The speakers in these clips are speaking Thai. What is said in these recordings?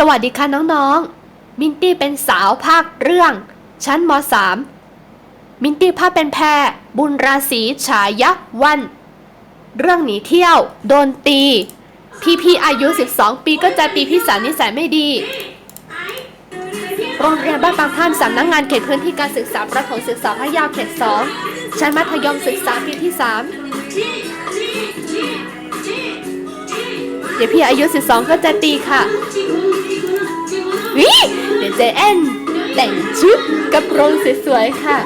สวัสดีค่ะน้องๆ มินตี้เป็นสาวภาคเรื่อง ชั้นม .3 มินตี้ภาคเป็นแพรบุญราศีฉายะวัน เรื่องหนีเที่ยว โดนตี พี่พี่ๆอายุ 12 ปีก็จะตีพี่สาวนิสัยไม่ดี โรงเรียนบ้านบางท่านสำนักงงานเขตพื้นที่การศึกษาประถมศึกษาพะยาเขต 2 ชั้นมัธยมศึกษาปีที่ 3 เดี๋ยวพี่อายุ 12 ก็จะตีค่ะ วิเดี๋ยวเจแอนแต่งชุดกระโปรงสวยๆค่ะ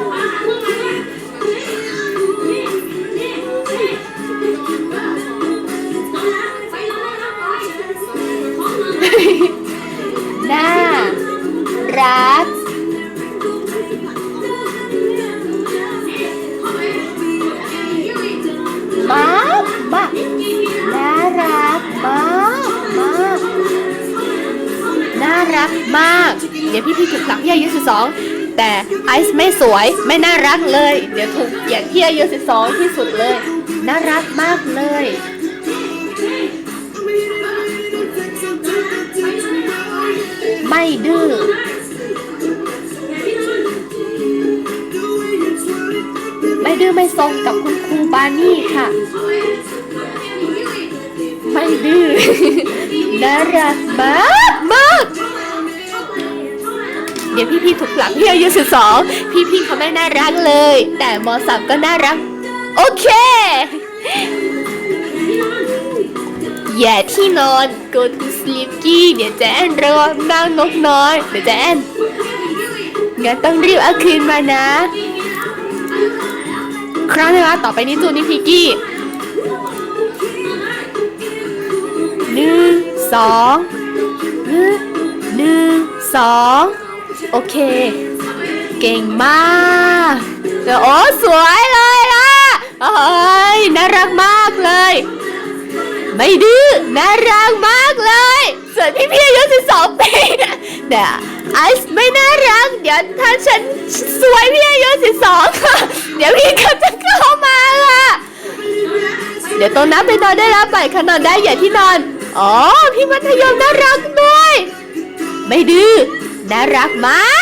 หน่ารัก รักมาก เดี๋ยวพี่พี่ถูกหลักพี่อายุ12แต่ไอซ์ไม่สวยไม่น่ารักเลย เดี๋ยวถูกเหยียดพี่อายุ12ที่สุดเลย น่ารักมากเลยไม่ดื้อไม่ดื้อไม่ซนกับคุณครูบานี่ค่ะ ไม่ดื้อน่ารักมากมาก เดี๋ยวพี่ๆถูกหลังพี่อายุสิบสองพี่ๆเขาไม่น่ารักเลย แต่มสามก็น่ารัก โอเค อย่าที่นอน go to sleep กี้เดี๋ยวแจแอนรอนั่งนกน้อยเดี๋ยวแจแอนงั้นต้องรีบเอาคืนมานะ ครั้งนะคะต่อไปนี้จูนี่พิกกี้หนึ่งสองหนึ่งสอง โอเค เก่งมากโอ้สวยเลยล่ะเอ้ยน่ารักมากเลย ไม่ดื้อน่ารักมากเลยส่วนพี่พี่อายุ12ปีเนี่ยไอซ์ไม่น่ารัก เดี๋ยวถ้าฉันสวยพี่อายุ12ค่ะเดี๋ยวพี่ก็จะเข้ามาค่ะเดี๋ยวตรงนั้นไปนอนได้แล้วไปค่ะนอนได้อย่าที่นอน อ๋อ พี่มัธยมน่ารักด้วย ไม่ดื้อ น่ารักมาก